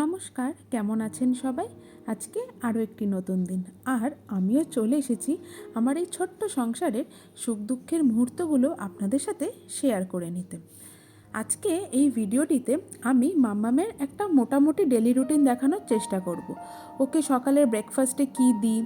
নমস্কার, কেমন আছেন সবাই? আজকে আরও একটি নতুন দিন। আর আমিও চলে এসেছি আমার এই ছোট্ট সংসারের সুখ দুঃখের মুহূর্তগুলো আপনাদের সাথে শেয়ার করে নিতে। আজকে এই ভিডিওটিতে আমি মাম্মামের একটা মোটামুটি ডেলি রুটিন দেখানোর চেষ্টা করব। ওকে সকালের ব্রেকফাস্টে কী দিই,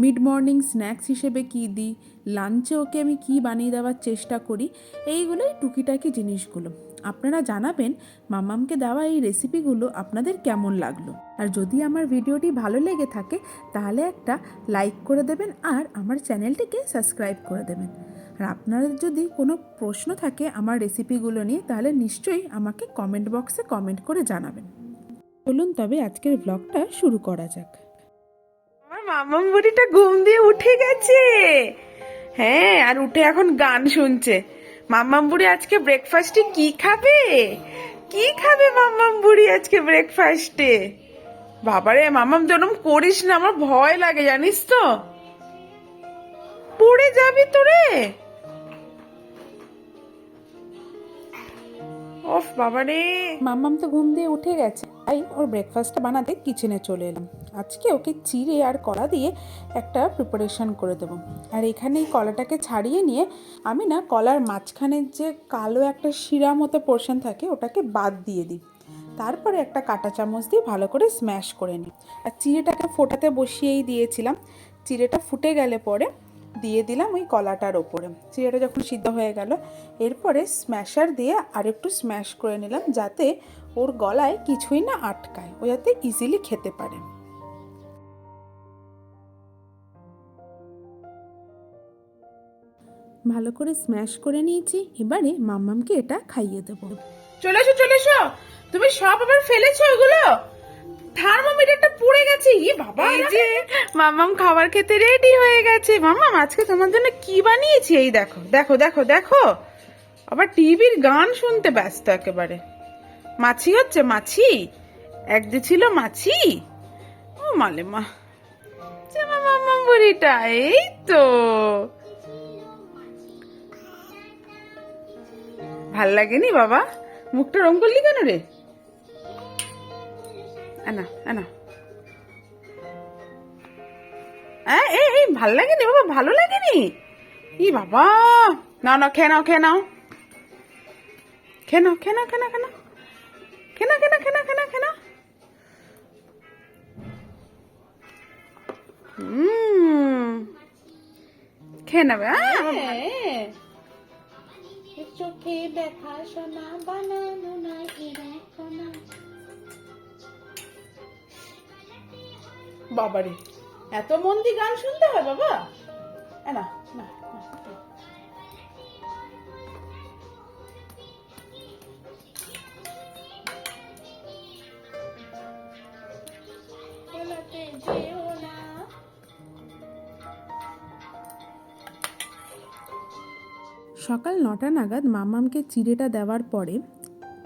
মিড মর্নিং স্ন্যাক্স হিসেবে কী দিই, লাঞ্চে ওকে আমি কী বানিয়ে দেওয়ার চেষ্টা করি, এইগুলোই টুকিটাকি জিনিসগুলো। আপনারা জানাবেন মামামকে দেওয়া এই রেসিপিগুলো আপনাদের কেমন লাগল। আর যদি আমার ভিডিওটি ভালো লেগে থাকে, তাহলে একটা লাইক করে দেবেন আর আমার চ্যানেলটিকে সাবস্ক্রাইব করে দেবেন। আর আপনাদের যদি কোনো প্রশ্ন থাকে আমার রেসিপিগুলো নিয়ে, তাহলে নিশ্চয়ই আমাকে কমেন্ট বক্সে কমেন্ট করে জানাবেন। চলুন তবে আজকের ব্লগটা শুরু করা যাক। আমার মামাম বুড়িটা ঘুম দিয়ে উঠে গেছে। হ্যাঁ আর উঠে এখন গান শুনছে। মাম্মাম বুড়ি আজকে ব্রেকফাস্টে কি খাবে? কি খাবে মাম্মাম বুড়ি আজকে ব্রেকফাস্টে বাবারে মামাম তো এরম করিস না, আমার ভয় লাগে, জানিস তো? পড়ে যাবি তোরে? ওফ, বাবারে। মাম্মাম তো ঘুম দিয়ে উঠে গেছে। তাই ওর ব্রেকফাস্টটা বানাতে কিচেনে চলে এলাম। আজকে ওকে চিড়ে আর কলা দিয়ে একটা প্রিপারেশন করে দেবো। আর এখানে এই কলাটাকে ছাড়িয়ে নিয়ে আমি না কলার মাঝখানের যে কালো একটা শিরা মতো পোর্শন থাকে, ওটাকে বাদ দিয়ে দিই। তারপরে একটা কাঁটা চামচ দিয়ে ভালো করে স্ম্যাশ করে নিই। আর চিড়েটাকে ফোটাতে বসিয়েই দিয়েছিলাম। চিড়েটা ফুটে গেলে পরে দিয়ে দিলাম ওই কলাটার ওপরে। চিড়েটা যখন সিদ্ধ হয়ে গেল, এরপরে স্ম্যাশার দিয়ে আরেকটু স্ম্যাশ করে নিলাম, যাতে ওর গলায় কিছুই না আটকায় ও যাতে ইজিলি খেতে পারে। ভালো করে স্ম্যাশ করে নিয়েছি এবারে মাম্মামকে এটা খাইয়ে দেবো। চলে এসো চলে এসো! তুমি সব আবার ফেলেছো ওগুলো থার্মোমিটারটা পুড়ে গেছে। ই বাবা! এই যে মামাম খাবার খেতে রেডি হয়ে গেছে। মামাম আজকে তোমার জন্য কি বানিয়েছি? এই দেখো দেখো দেখো দেখো! আবার টিভির গান শুনতে ব্যস্ত একেবারে। মাছি হচ্ছে মাছি? একদি ছিল মাছি? ও মালে মা। যে মামাম বুড়িটা এই তো। ভালো লাগেনি বাবা? মুখটা রং করলি কেন রে? হ্যাঁ এই এই, ভালো লাগেনি বাবা, ভালো লাগেনি? ই বাবা। না না খেয়ে নাও খেয়ে নাও। খেয়ে নাও খেয়ে নাও খেয়ে নাও খেয়ে নাও। কেনা কেনা খেনা খেনা খেনা। খেয়ে নেবে হ্যাঁ। চোখে দেখা শোনা বানানো না দেখো না বাবারে এত মন গান শুনতে হয় বাবা। না। সকাল নটা নাগাদ মামামকে চিড়েটা দেওয়ার পরে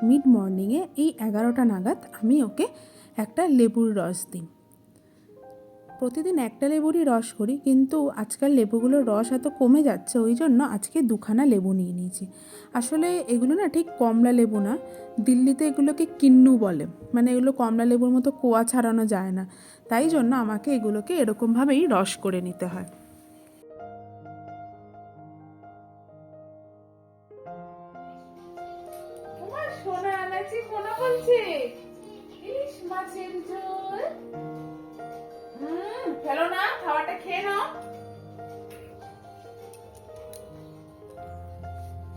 মিড মর্নিংয়ে এই এগারোটা নাগাদ আমি ওকে একটা লেবুর রস দিই। প্রতিদিন একটা লেবুরই রস করি, কিন্তু আজকাল লেবুগুলোর রস এত কমে যাচ্ছে, ওই জন্য আজকে দুখানা লেবু নিয়ে নিয়েছি। আসলে এগুলো না ঠিক কমলা লেবু না, দিল্লিতে এগুলোকে কিন্নু বলে। মানে এগুলো কমলা লেবুর মতো কোয়া ছাড়ানো যায় না। তাই জন্য আমাকে এগুলোকে এরকমভাবেই রস করে নিতে হয়। ফেলো না, খাওয়াটা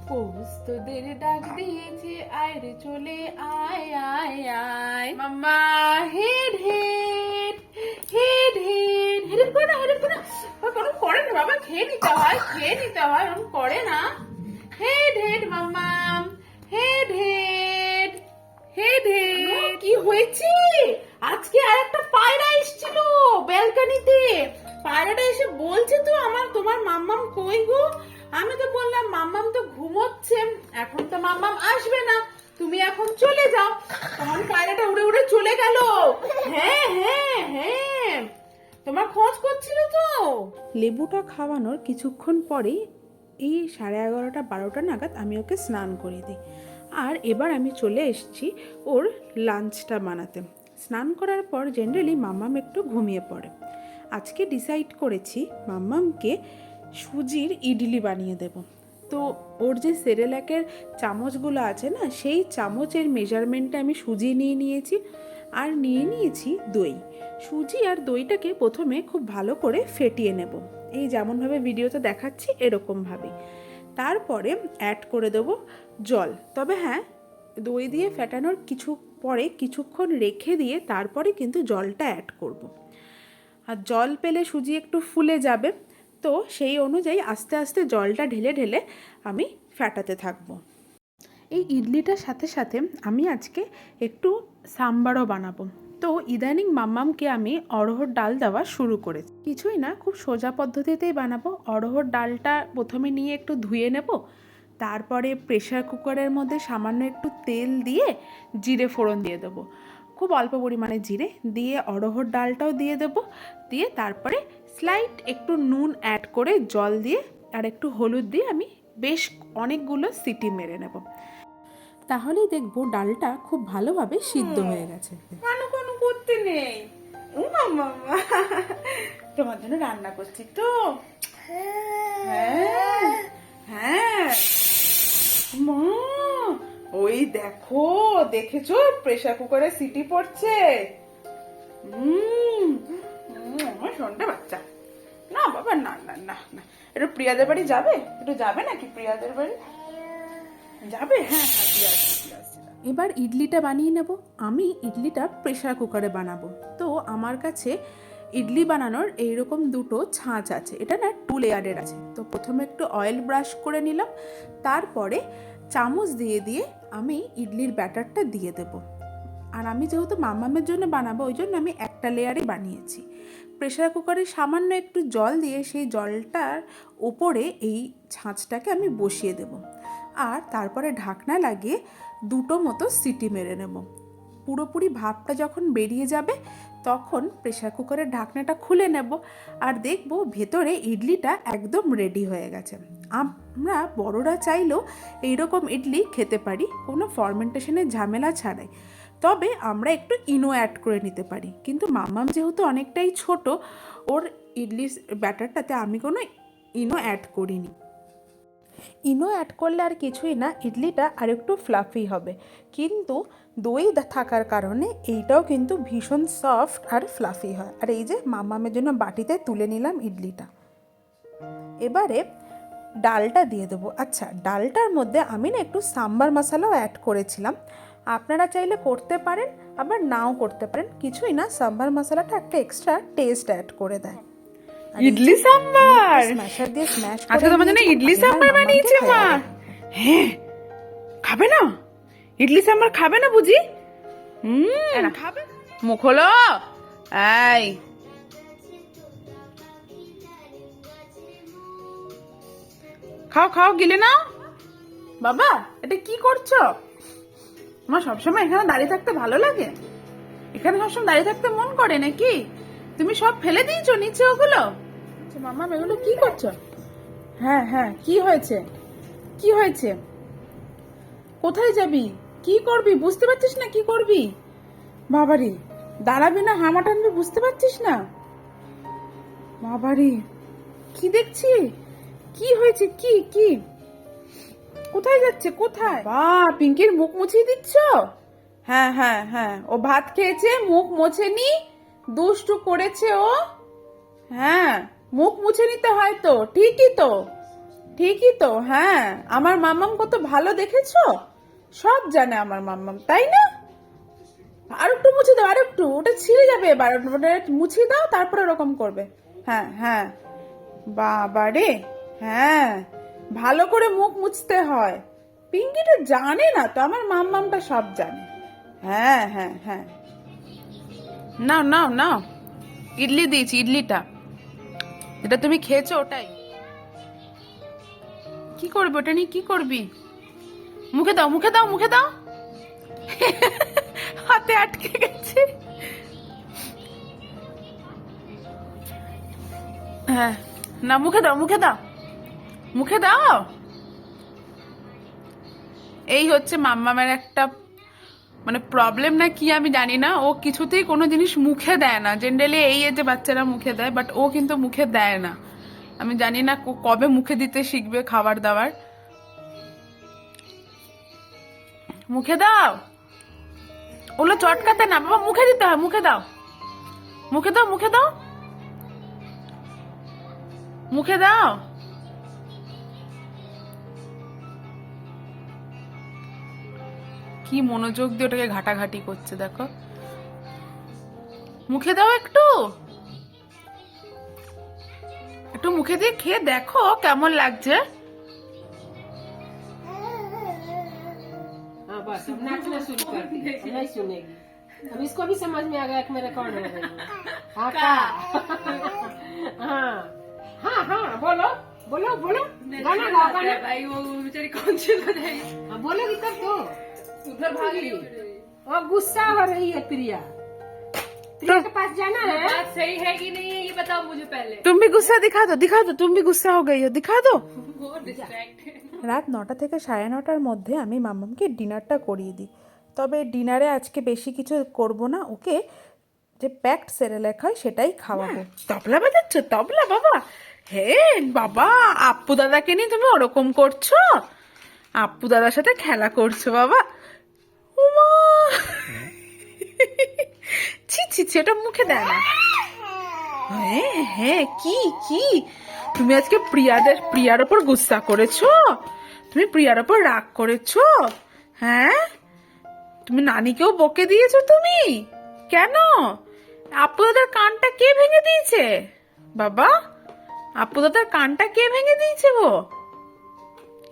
পোস্তদের ডাক দিয়েছে, আয় রে চলে আয় আয় আয়। মাম্মা, head head. Head head head করে না হেড করে না। বাবা, করে না বাবা খেয়ে নিতে হয় খেয়ে নিতে হয় ওরম করে না। হেড হেড মাম্মাম হেড হেড হেড হেড কি হয়েছে? আজকে আর পায়রা এসেছিল ব্যালকনিতে। পায়রাটা এসে বলছে তো আমার তোমার মাম্মাম কই গো? আমি তো বললাম, মাম্মাম তো ঘুমোচ্ছে। এখন তো মাম্মাম আসবে না। তুমি এখন চলে যাও। তখন পায়রাটা উড়ে উড়ে চলে গেল। হ্যাঁ হ্যাঁ হ্যাঁ। তোমার খোঁজ করছিল তো? লেবুটা খাওয়ানোর কিছুক্ষণ পরেই এই সাড়ে এগারোটা, বারোটা নাগাদ আমি ওকে স্নান করিয়ে দিই। আর এবার আমি চলে এসেছি ওর লাঞ্চটা বানাতে। স্নান করার পর জেনারেলি মাম্মাম একটু ঘুমিয়ে পড়ে। আজকে ডিসাইড করেছি মাম্মামকে সুজির ইডলি বানিয়ে দেব। তো ওর যে সেরেলাকের চামচগুলো আছে না, সেই চামচের মেজারমেন্টে আমি সুজি নিয়ে নিয়েছি আর নিয়ে নিয়েছি দই। সুজি আর দইটাকে প্রথমে খুব ভালো করে ফেটিয়ে নেব। এই যেমনভাবে ভিডিওতে দেখাচ্ছি এরকমভাবে তারপরে অ্যাড করে দেবো জল। তবে হ্যাঁ দই দিয়ে ফেটানোর কিছু পরে কিছুক্ষণ রেখে দিয়ে তারপরে কিন্তু জলটা অ্যাড করব। আর জল পেলে সুজি একটু ফুলে যাবে। তো সেই অনুযায়ী আস্তে আস্তে জলটা ঢেলে ঢেলে আমি ফ্যাটাতে থাকব। এই ইডলিটার সাথে সাথে আমি আজকে একটু সাম্বারও বানাবো। তো ইদানিং মাম্মামকে আমি অড়হর ডাল দেওয়া শুরু করেছি। কিছুই না, খুব সোজা পদ্ধতিতেই বানাবো। অড়হর ডালটা প্রথমে নিয়ে একটু ধুয়ে নেব। তারপরে প্রেশার কুকারের মধ্যে সামান্য একটু তেল দিয়ে জিরে ফোড়ন দিয়ে দেবো। খুব অল্প পরিমাণে জিরে দিয়ে অড়হর ডালটাও দিয়ে দেবো। দিয়ে তারপরে স্লাইট একটু নুন অ্যাড করে জল দিয়ে আর একটু হলুদ দিয়ে আমি বেশ অনেকগুলো সিটি মেরে নেব। তাহলেই দেখব ডালটা খুব ভালোভাবে সিদ্ধ হয়ে গেছে। কানু করতে নেই। তোমার জন্য রান্না করছি তো। হ্যাঁ হ্যাঁ। মা ওই দেখো দেখেছ? প্রেসার কুকারে সিটি পড়ছে। উম, উম, আমার সোনটা বাচ্চা। না, বাবা, না না না না। একটু প্রিয়াদের বাড়ি যাবে? একটু যাবে নাকি প্রিয়াদের বাড়ি? যাবে? হ্যাঁ হ্যাঁ এবার ইডলিটা বানিয়ে নেব। আমি ইডলিটা প্রেশার কুকারে বানাবো। তো আমার কাছে ইডলি বানানোর এইরকম দুটো ছাঁচ আছে। এটা না টু লেয়ারের আছে। তো প্রথমে একটু অয়েল ব্রাশ করে নিলাম। তারপরে চামচ দিয়ে দিয়ে আমি ইডলির ব্যাটারটা দিয়ে দেব। আর আমি যেহেতু মামামের জন্য বানাবো, ওই জন্য আমি একটা লেয়ারে বানিয়েছি। প্রেশার কুকারে সামান্য একটু জল দিয়ে সেই জলটার ওপরে এই ছাঁচটাকে আমি বসিয়ে দেব। আর তারপরে ঢাকনা লাগিয়ে দুটো মতো সিটি মেরে নেব। পুরোপুরি ভাপটা যখন বেরিয়ে যাবে, তখন প্রেশার কুকারের ঢাকনাটা খুলে নেব আর দেখব ভেতরে ইডলিটা একদম রেডি হয়ে গেছে। আমরা বড়রা চাইলেও এইরকম ইডলি খেতে পারি, কোনো ফরমেন্টেশনের ঝামেলা ছাড়াই। তবে আমরা একটু ইনো অ্যাড করে নিতে পারি। কিন্তু মামাম যেহেতু অনেকটাই ছোট, ওর ইডলির ব্যাটারটাতে আমি কোনো ইনো অ্যাড করিনি। ইনো অ্যাড করলে আর কিছুই না, ইডলিটা আর একটু ফ্লাফি হবে। কিন্তু দই থাকার কারণে এইটাও কিন্তু ভীষণ সফট আর ফ্লাফি হয়। আর এই যে মামামের জন্য বাটিতে তুলে নিলাম ইডলিটা। এবারে ডালটা দিয়ে দেবো। আচ্ছা ডালটার মধ্যে আমি না একটু সাম্বার মশলাও অ্যাড করেছিলাম। আপনারা চাইলে করতে পারেন আবার নাও করতে পারেন। কিছুই না সাম্বার মশলাটা একটা এক্সট্রা টেস্ট অ্যাড করে দেয়। ইডলি সাম্বার! স্ম্যাশার দিয়ে স্ম্যাশ আচ্ছা তোমার জন্য ইডলি সাম্বার বানিয়েছে মা? হ্যাঁ। খাবে না? ইডলি সাম্বার খাবে না বুঝি? হুম। খাবে? মুখ হলো এই। খাও খাও গিলে নাও। বাবা এটা কি করছ? আমার সবসময় এখানে দাঁড়িয়ে থাকতে ভালো লাগে? এখানে সবসময় দাঁড়িয়ে থাকতে মন করে নাকি? তুমি সব ফেলে দিয়েছ নিচে ওগুলো? আচ্ছা, মামা এগুলো কি করছ? হ্যাঁ হ্যাঁ কি হয়েছে? কি হয়েছে? কোথায় যাবি? কি করবি? বুঝতে পারছিস না কি করবি? বাবারে দাঁড়াবি না হামা টানবি বুঝতে পারছিস না? বাবারে কি দেখছি? কি হয়েছে? কি কি? কোথায় যাচ্ছে? কোথায়? বা, পিঙ্কির মুখ মুছিয়ে দিচ্ছ? হ্যাঁ হ্যাঁ হ্যাঁ। ও ভাত খেয়েছে, মুখ মুছে মোছেনি, দুষ্টু করেছে ও। হ্যাঁ মুখ মুছে নিতে হয় তো, ঠিকই তো ঠিকই তো হ্যাঁ। আমার মাম্মাম কত ভালো দেখেছ? সব জানে আমার মাম্মাম, তাই না? আর একটু মুছে দাও, আর একটু। ওটা ছিঁড়ে যাবে এবার। মুছিয়ে দাও, তারপরে ওরকম করবে। হ্যাঁ হ্যাঁ। বাবা রে হ্যাঁ। ভালো করে মুখ মুছতে হয়। পিঙ্কিটা জানে না তো, আমার মাম্মামটা সব জানে। হ্যাঁ হ্যাঁ হ্যাঁ। নাও নাও নাও। ইডলি দিয়েছি, ইডলিটা। এটা তুমি খেয়েছো ওটাই? কি করবি ওটা নিয়ে? কি করবি? মুখে দাও মুখে দাও মুখে দাও। হাতে আটকে গেছে। হ্যাঁ না, মুখে দাও মুখে দাও। মুখে দাও। এই হচ্ছে মাম্মামের একটা মানে প্রবলেম না কি আমি জানি না। ও কিছুতেই কোনো জিনিস মুখে দেয় না। জেনারেলি এই এজে বাচ্চারা মুখে দেয় বাট ও কিন্তু মুখে দেয় না। আমি জানি না কবে মুখে দিতে শিখবে খাবার দাবার। মুখে দাও। ওগুলো চটকাতে না। বাবা, মুখে দিতে হয়, মুখে দাও। মুখে দাও মুখে দাও। মুখে দাও। কি মনোযোগ দিয়ে ওটাকে ঘাটাঘাটি করছে দেখো মুখে দাও একটু একটু মুখে দিয়ে খেয়ে দেখো কেমন লাগছে हाँ बस अब नाचना शुरू कर दी नहीं सुनेगी अब इसको भी समझ में आ गया कि मैं रिकॉर्ड हो रही हूँ हाँ का हाँ हाँ हाँ बोलो बोलो बोलो गाना गाओ गाना भाई वो बेचारी कौन सी बजाई हाँ, बोलोगी तब तो उधर भागी और गुस्सा हो रही है प्रिया प्रिया के पास जाना है बात सही है कि नहीं है ये बताओ मुझे पहले तुम भी गुस्सा दिखा दो दिखा दो तुम भी गुस्सा हो गई हो दिखा दो वो डिस्ट्रैक्ट রাত নটা থেকে সাড়ে নটার মধ্যে আমি মামামকে ডিনারটা করিয়ে দিই তবে ডিনারে আজকে বেশি কিছু করব না ওকে যে প্যাকড সেরেলেক হয় সেটাই খাওয়াবো তবলা বাজাচ্ছ তবলা বাবা হে বাবা আপু দাদাকে নিয়ে তুমি ওরকম করছো আপু দাদার সাথে খেলা করছো বাবা ছি ছি ছি ওটা মুখে দেয় না। হ্যাঁ হ্যাঁ কি কি? তুমি আজকে প্রিয়াদের, প্রিয়ার ওপর গুস্সা করেছ? তুমি প্রিয়ার ওপর রাগ করেছ? হ্যাঁ? তুমি নানিকেও বকে দিয়েছ তুমি? কেন? আপু দাদার কানটা কে ভেঙে দিয়েছে? বাবা, আপু দাদার কানটা কে ভেঙে দিয়েছে গো?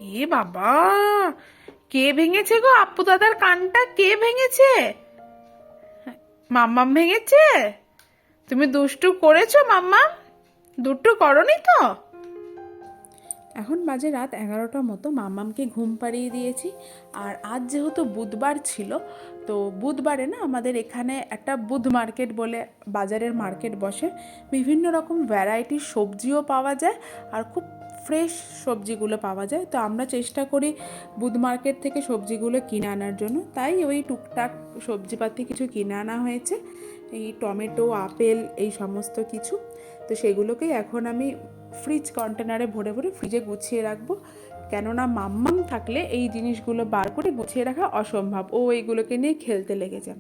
এ বাবা, কে ভেঙেছে গো? আপু দাদার কানটা কে ভেঙেছে? মাম্মাম ভেঙেছে? তুমি দুষ্টু করেছ মাম্মাম? দুষ্টু করনি তো? এখন বাজে রাত এগারোটার মতো মামামকে ঘুম পাড়িয়ে দিয়েছি। আর আজ যেহেতু বুধবার ছিল, তো বুধবারে না আমাদের এখানে একটা বুধ মার্কেট বলে বাজারের মার্কেট বসে। বিভিন্ন রকম ভ্যারাইটির সবজিও পাওয়া যায়, আর খুব ফ্রেশ সবজিগুলো পাওয়া যায়। তো আমরা চেষ্টা করি বুধ মার্কেট থেকে সবজিগুলো কিনে আনার জন্য। তাই ওই টুকটাক সবজিপাতি কিছু কিনে আনা হয়েছে। এই টমেটো, আপেল, এই সমস্ত কিছু। তো সেগুলোকেই এখন আমি ফ্রিজ কন্টেনারে ভরে ভরে ফ্রিজে গুছিয়ে রাখব। কেননা মাম্মাম থাকলে এই জিনিসগুলো বার করে গুছিয়ে রাখা অসম্ভব। ও এইগুলোকে নিয়ে খেলতে লেগেছে।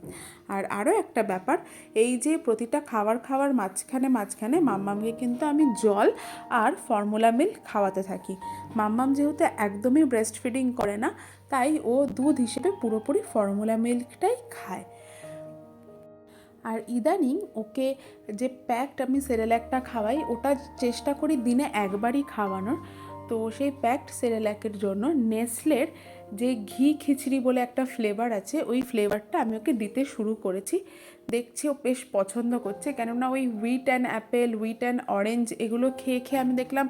আর আরও একটা ব্যাপার, এই যে প্রতিটা খাবার খাওয়ার মাঝখানে মাঝখানে মাম্মামকে কিন্তু আমি জল আর ফর্মুলা মিল্ক খাওয়াতে থাকি। মাম্মাম যেহেতু একদমই ব্রেস্ট ফিডিং করে না, তাই ও দুধ হিসেবে পুরোপুরি ফর্মুলা মিল্কটাই খায়। আর ইদানিং ওকে যে প্যাকড আমি সেরেল্যাকটা খাওয়াই, ওটা চেষ্টা করি দিনে একবারই খাওয়ানোর। তো সেই প্যাকড সেরেল্যাকের জন্য নেসলের যে ঘি খিচড়ি বলে একটা ফ্লেভার আছে, ওই ফ্লেভারটা আমি ওকে দিতে শুরু করেছি। দেখছি ও বেশ পছন্দ করছে, কেননা ওই wheat and apple wheat and orange এগুলো খেয়ে খেয়ে আমি দেখলাম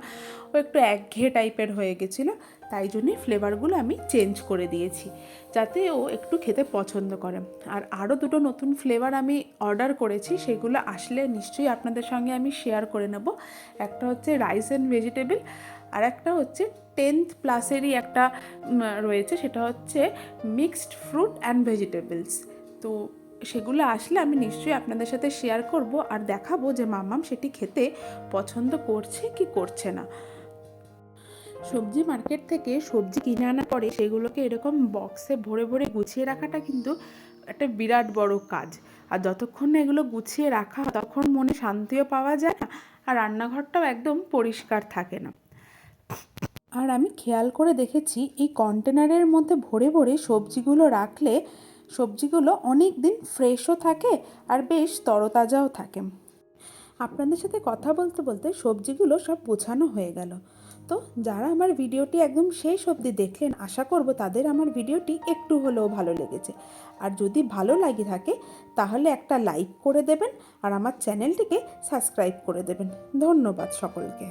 ও একটু একঘেয়ে টাইপের হয়ে গেছিল, তাই জন্যই ফ্লেভারগুলো আমি চেঞ্জ করে দিয়েছি, যাতে ও একটু খেতে পছন্দ করে। আর আরও দুটো নতুন ফ্লেভার আমি অর্ডার করেছি, সেগুলো আসলে নিশ্চয়ই আপনাদের সঙ্গে আমি শেয়ার করে নেব। একটা হচ্ছে রাইস অ্যান্ড ভেজিটেবল আর একটা হচ্ছে টেন্থ প্লাসেরই একটা রয়েছে, সেটা হচ্ছে মিক্সড ফ্রুট অ্যান্ড ভেজিটেবলস তো সেগুলো আসলে আমি নিশ্চয়ই আপনাদের সাথে শেয়ার করব আর দেখাবো যে মাম্মাম সেটি খেতে পছন্দ করছে কি করছে না। সবজি মার্কেট থেকে সবজি কিনে আনার পরে সেগুলোকে এরকম বক্সে ভরে ভরে গুছিয়ে রাখাটা কিন্তু একটা বিরাট বড় কাজ। আর যতক্ষণ না এগুলো গুছিয়ে রাখা ততক্ষণ মনে শান্তিও পাওয়া যায় না আর রান্নাঘরটাও একদম পরিষ্কার থাকে না। আর আমি খেয়াল করে দেখেছি এই কন্টেনারের মধ্যে ভরে ভরে সবজিগুলো রাখলে সবজিগুলো অনেক দিন ফ্রেশও থাকে আর বেশ তরতাজাও থাকে। আপনাদের সাথে কথা বলতে বলতে সবজিগুলো সব গোছানো হয়ে গেল। তো যারা আমার ভিডিওটি একদম শেষ অবধি দেখলেন, আশা করব তাদের আমার ভিডিওটি একটু হলেও ভালো লেগেছে। আর যদি ভালো লাগে থাকে, তাহলে একটা লাইক করে দেবেন আর আমার চ্যানেলটিকে সাবস্ক্রাইব করে দেবেন। ধন্যবাদ সকলকে।